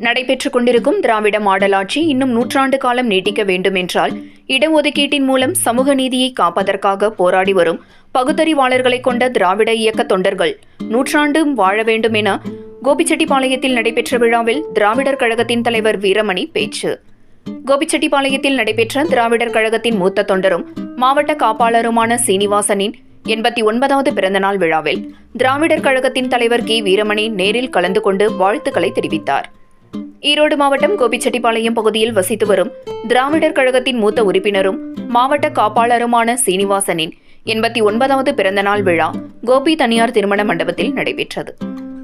நடைபெற்றுக் கொண்டிருக்கும் திராவிட மாடல் ஆட்சி இன்னும் நூற்றாண்டு காலம் நீட்டிக்க வேண்டும் என்றால் இடஒதுக்கீட்டின் மூலம் சமூக நீதியை காப்பதற்காக போராடி வரும் பகுத்தறிவாளர்களை கொண்ட திராவிட இயக்க தொண்டர்கள் நூற்றாண்டும் வாழ வேண்டும் என கோபிச்செட்டிப்பாளையத்தில் நடைபெற்ற விழாவில் திராவிடர் கழகத்தின் தலைவர் வீரமணி பேச்சு. கோபிச்செட்டிப்பாளையத்தில் நடைபெற்ற திராவிடர் கழகத்தின் மூத்த தொண்டரும் மாவட்ட காப்பாளருமான சீனிவாசனின் எண்பத்தி ஒன்பதாவது பிறந்தநாள் விழாவில் திராவிடர் கழகத்தின் தலைவர் கே. வீரமணி நேரில் கலந்து கொண்டு வாழ்த்துக்களை தெரிவித்தார். ஈரோடு மாவட்டம் கோபிச்செட்டிப்பாளையம் பகுதியில் வசித்து வரும் திராவிடர் கழகத்தின் மூத்த உறுப்பினரும் மாவட்ட காப்பாளருமான சீனிவாசனின் எண்பத்தி ஒன்பதாவது பிறந்தநாள் விழா கோபி தனியார் திருமண மண்டபத்தில் நடைபெற்றது.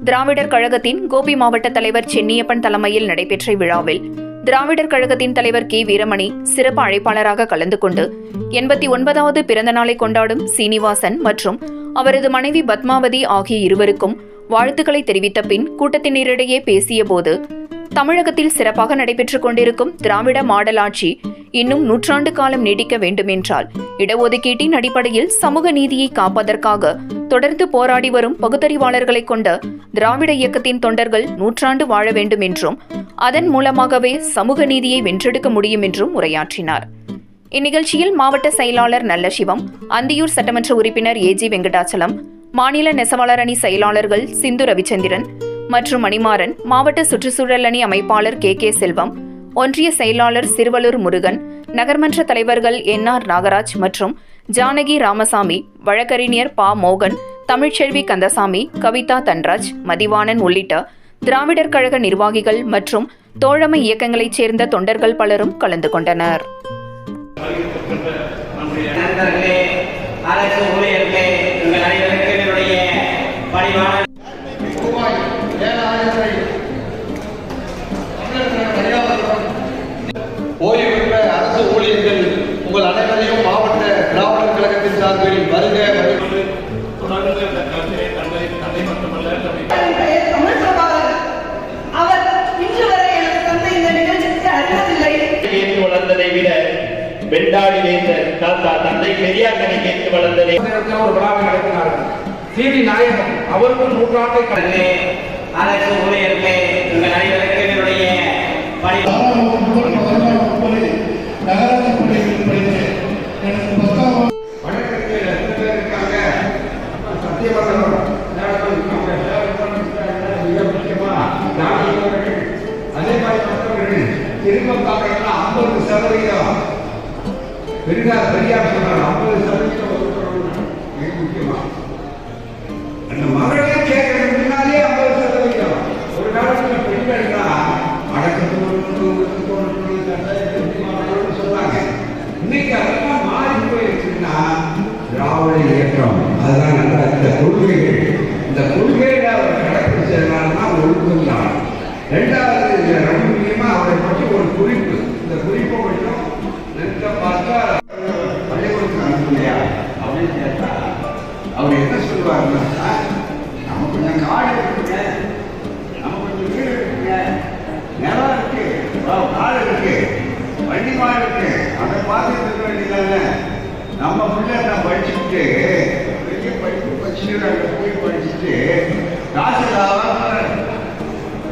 திராவிடர் கழகத்தின் கோபி மாவட்ட தலைவர் சென்னியப்பன் தலைமையில் நடைபெற்ற விழாவில் திராவிடர் கழகத்தின் தலைவர் கே. வீரமணி சிறப்பு அழைப்பாளராக கலந்து கொண்டு எண்பத்தி ஒன்பதாவது பிறந்த நாளை கொண்டாடும் சீனிவாசன் மற்றும் அவரது மனைவி பத்மாவதி ஆகிய இருவருக்கும் வாழ்த்துக்களை தெரிவித்த பின் கூட்டத்தினரிடையே பேசியபோது தமிழகத்தில் சிறப்பாக நடைபெற்றுக் கொண்டிருக்கும் திராவிட மாடல் ஆட்சி இன்னும் நூற்றாண்டு காலம் நீடிக்க வேண்டுமென்றால் இடஒதுக்கீட்டின் அடிப்படையில் சமூக நீதியை காப்பதற்காக தொடர்ந்து போராடி வரும் பகுத்தறிவாளர்களைக் கொண்ட திராவிட இயக்கத்தின் தொண்டர்கள் நூற்றாண்டு வாழ வேண்டும் என்றும் அதன் மூலமாகவே சமூக நீதியை வென்றெடுக்க முடியும் என்றும் உரையாற்றினார். இந்நிகழ்ச்சியில் மாவட்ட செயலாளர் நல்லசிவம் அந்தியூர் சட்டமன்ற உறுப்பினர் ஏஜி வெங்கடாச்சலம் மாநில நெசவாளர் அணி செயலாளர்கள் சிந்து ரவிச்சந்திரன் மற்றும் மணிமாறன் மாவட்ட சுற்றுச்சூழல் அணி அமைப்பாளர் கே. கே. செல்வம் ஒன்றிய செயலாளர் சிறுவலூர் முருகன் நகர்மன்ற தலைவர்கள் என். ஆர். நாகராஜ் மற்றும் ஜானகி ராமசாமி வழக்கறிஞர் பா. மோகன் தமிழ்ச்செல்வி கந்தசாமி கவிதா தன்ராஜ் மதிவாணன் உள்ளிட்ட திராவிடர் கழக நிர்வாகிகள் மற்றும் தோழமை இயக்கங்களைச் சேர்ந்த தொண்டர்கள் பலரும் கலந்து கொண்டனர் நண்பர்களே அரசு ஊழியர்களே உங்கள் அனைவருக்கும் என்னுடைய பணிவான ரூபாய் ஏழாயிரத்தை தமிழக தனியாளர்களுடன் ஓய்வு பெற்ற அரசு ஊழியர்கள் உங்கள் அனைவரையும் மாவட்ட திராவிடர் கழகத்தின் சார்பில் வருக வருகிறது தொடர்ந்து இந்த கருத்திலே தந்தை தந்தை மட்டுமல்ல தன்னை என் பெயர் தமிழ் பிரபாகர் அவர் இன்று வரை எனக்கு தந்த இந்த நிகழ்ச்சிக்கு அறிவதில்லை கேட்டு வளர்ந்ததை விட வெண்டாடி வைத்த தாத்தா தந்தை பெரியார் கனி கேட்டு வளர்ந்ததை. ஒரு விழாவை நடத்தினார்கள். சிடி நாயகன் அவருக்கும் நூற்றாண்டை நண்பர்களே அரசு ஊழியர்களே உங்கள் அனைவருக்கும் என்னுடைய பணி இருக்காங்க சத்தியவசனம் மிக முக்கியமா திராவிடர்கள் அதே மாதிரி மற்றவர்கள் திரும்ப பார்க்கறதுனா ஐம்பது சதவீதம் பெரியார் பெரியார் சொன்னார் ஐம்பது சதவீதம் மிக முக்கியமா? அந்த மகளே கேட்கறது முன்னாலே ஐம்பது சதவீதம் ஒரு காலத்துல பெண்கள் தான் அடக்கத்தோடு சொன்னாங்க. இன்னைக்கு அதெல்லாம் மாறி போயிருச்சுன்னா திராவிட இயக்கம் அதுதான் அவர் என்ன சொல்லுவாருன்னா நம்ம கொஞ்சம் காடு இருக்குங்க நம்ம கொஞ்சம் வீடு இருக்குங்க நிலம் இருக்கு காடு இருக்கு வண்டி மாடு இருக்கு அதை பார்த்துட்டு இருக்க வேண்டியதானே நம்ம பிள்ளை நான் படிச்சுட்டு பெரிய படிப்பு படிச்சுட்டு அங்கே போய் படிச்சுட்டு காசு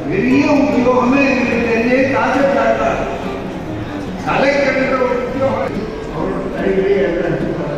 பெரிய உத்தியோகமே இருக்கிறதே காசு காட்டார் உத்தியோகம். அவரோட கையிலே பெங்களூர்ல